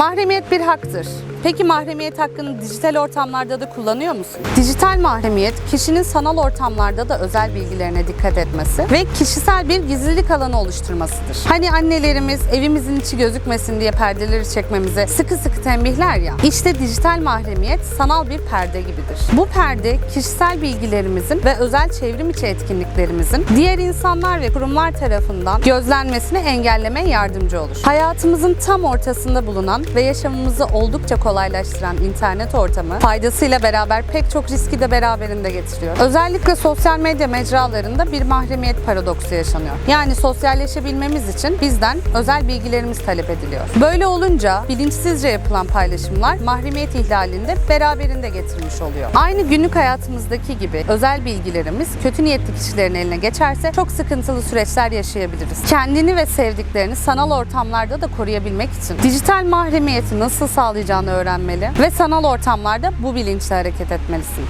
Mahremiyet bir haktır. Peki mahremiyet hakkını dijital ortamlarda da kullanıyor musun? Dijital mahremiyet, kişinin sanal ortamlarda da özel bilgilerine dikkat etmesi ve kişisel bir gizlilik alanı oluşturmasıdır. Hani annelerimiz evimizin içi gözükmesin diye perdeleri çekmemize sıkı sıkı tembihler ya. İşte dijital mahremiyet sanal bir perde gibidir. Bu perde kişisel bilgilerimizin ve özel çevrim içi etkinliklerimizin diğer insanlar ve kurumlar tarafından gözlenmesini engellemeye yardımcı olur. Hayatımızın tam ortasında bulunan ve yaşamımızı oldukça kolaylaştıran internet ortamı faydasıyla beraber pek çok riski de beraberinde getiriyor. Özellikle sosyal medya mecralarında bir mahremiyet paradoksu yaşanıyor. Yani sosyalleşebilmemiz için bizden özel bilgilerimiz talep ediliyor. Böyle olunca bilinçsizce yapılan paylaşımlar mahremiyet ihlalini de beraberinde getirmiş oluyor. Aynı günlük hayatımızdaki gibi özel bilgilerimiz kötü niyetli kişilerin eline geçerse çok sıkıntılı süreçler yaşayabiliriz. Kendini ve sevdiklerini sanal ortamlarda da koruyabilmek için dijital mahremiyeti nasıl sağlayacağını öğrenmeli ve sanal ortamlarda bu bilinçle hareket etmelisin.